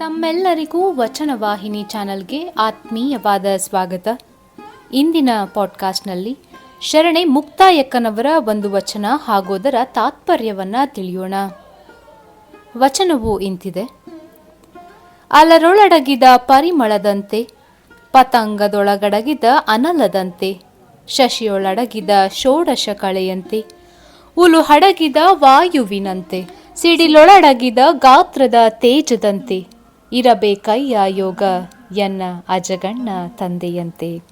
ತಮ್ಮೆಲ್ಲರಿಗೂ ವಚನವಾಹಿನಿ ಚಾನಲ್ಗೆ ಆತ್ಮೀಯವಾದ ಸ್ವಾಗತ. ಇಂದಿನ ಪಾಡ್ಕಾಸ್ಟ್ನಲ್ಲಿ ಶರಣೆ ಮುಕ್ತಾಯಕ್ಕನವರ ಒಂದು ವಚನ ಹಾಗೂ ಅದರ ತಾತ್ಪರ್ಯವನ್ನು ತಿಳಿಯೋಣ. ವಚನವು ಇಂತಿದೆ. ಅಲರೊಳಡಗಿದ ಪರಿಮಳದಂತೆ, ಪತಂಗದೊಳಗಡಗಿದ ಅನಲದಂತೆ, ಶಶಿಯೊಳಡಗಿದ ಷೋಡಶ ಕಳೆಯಂತೆ ಉಲು ಹಡಗಿದ ವಾಯುವಿನಂತೆ, ಸಿಡಿಲೊಳಡಗಿದ ಗಾತ್ರದ ತೇಜದಂತೆ ಇರಬೇಕಯ್ಯ ಯೋಗ, ಎನ್ನ ಅಜಗಣ್ಣ ತಂದೆಯಂತೆ.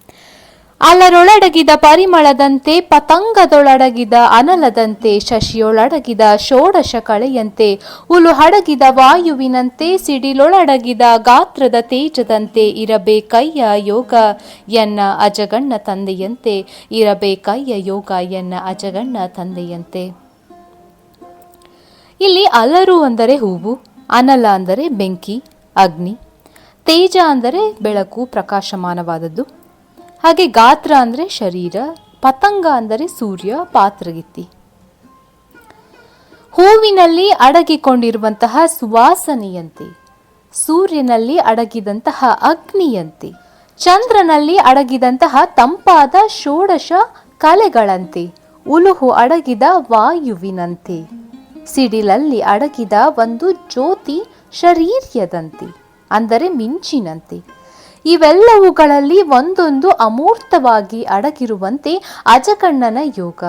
ಅಲರೊಳಡಗಿದ ಪರಿಮಳದಂತೆ, ಪತಂಗದೊಳಡಗಿದ ಅನಲದಂತೆ, ಶಶಿಯೊಳಡಗಿದ ಷೋಡಶ ಕಳೆಯಂತೆ, ಹುಲು ಹಡಗಿದ ವಾಯುವಿನಂತೆ, ಸಿಡಿಲೊಳಡಗಿದ ಗಾತ್ರದ ತೇಜದಂತೆ ಇರಬೇಕಯ್ಯ ಯೋಗ, ಎನ್ನ ಅಜಗಣ್ಣ ತಂದೆಯಂತೆ. ಇರಬೇಕಯ್ಯ ಯೋಗ, ಎನ್ನ ಅಜಗಣ್ಣ ತಂದೆಯಂತೆ. ಇಲ್ಲಿ ಅಲರು ಅಂದರೆ ಹೂವು, ಅನಲ ಅಂದರೆ ಬೆಂಕಿ ಅಗ್ನಿ. ತೇಜ ಅಂದರೆ ಬೆಳಕು ಪ್ರಕಾಶಮಾನವಾದದ್ದು. ಹಾಗೆ ಗಾತ್ರ ಅಂದರೆ ಶರೀರ, ಪತಂಗ ಅಂದರೆ ಸೂರ್ಯ, ಪಾತ್ರಗಿತ್ತಿ. ಹೂವಿನಲ್ಲಿ ಅಡಗಿಕೊಂಡಿರುವಂತಹ ಸುವಾಸನೆಯಂತೆ, ಸೂರ್ಯನಲ್ಲಿ ಅಡಗಿದಂತಹ ಅಗ್ನಿಯಂತೆ, ಚಂದ್ರನಲ್ಲಿ ಅಡಗಿದಂತಹ ತಂಪಾದ ಷೋಡಶ ಕಲೆಗಳಂತೆ, ಉಲುಹು ಅಡಗಿದ ವಾಯುವಿನಂತೆ, ಸಿಡಿಲಲ್ಲಿ ಅಡಗಿದ ಒಂದು ಜ್ಯೋತಿ ಶರೀರ್ಯದಂತೆ, ಅಂದರೆ ಮಿಂಚಿನಂತೆ. ಇವೆಲ್ಲವುಗಳಲ್ಲಿ ಒಂದೊಂದು ಅಮೂರ್ತವಾಗಿ ಅಡಗಿರುವಂತೆ ಅಜಗಣ್ಣನ ಯೋಗ.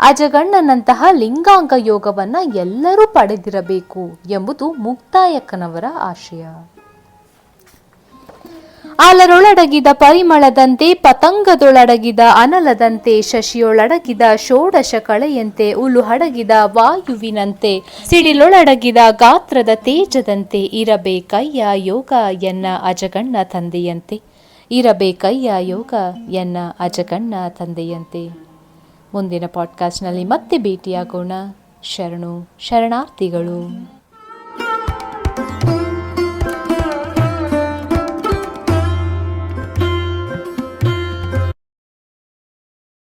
ಅಜಗಣ್ಣನಂತಹ ಲಿಂಗಾಂಗ ಯೋಗವನ್ನು ಎಲ್ಲರೂ ಪಡೆದಿರಬೇಕು ಎಂಬುದು ಮುಕ್ತಾಯಕ್ಕನವರ ಆಶಯ. ಅಲರೊಳಡಗಿದ ಪರಿಮಳದಂತೆ, ಪತಂಗದೊಳಡಗಿದ ಅನಲದಂತೆ, ಶಶಿಯೊಳಡಗಿದ ಷೋಡಶ ಕಳೆಯಂತೆ ಉಲು ಹಡಗಿದ ವಾಯುವಿನಂತೆ, ಸಿಡಿಲೊಳಡಗಿದ ಗಾತ್ರದ ತೇಜದಂತೆ ಇರಬೇಕಯ್ಯ ಯೋಗ ಎನ್ನ ಅಜಗಣ್ಣ ತಂದೆಯಂತೆ. ಇರಬೇಕಯ್ಯ ಯೋಗ ಎನ್ನ ಅಜಗಣ್ಣ ತಂದೆಯಂತೆ. ಮುಂದಿನ ಪಾಡ್ಕಾಸ್ಟ್ನಲ್ಲಿ ಮತ್ತೆ ಭೇಟಿಯಾಗೋಣ. ಶರಣು, ಶರಣಾರ್ಥಿಗಳು.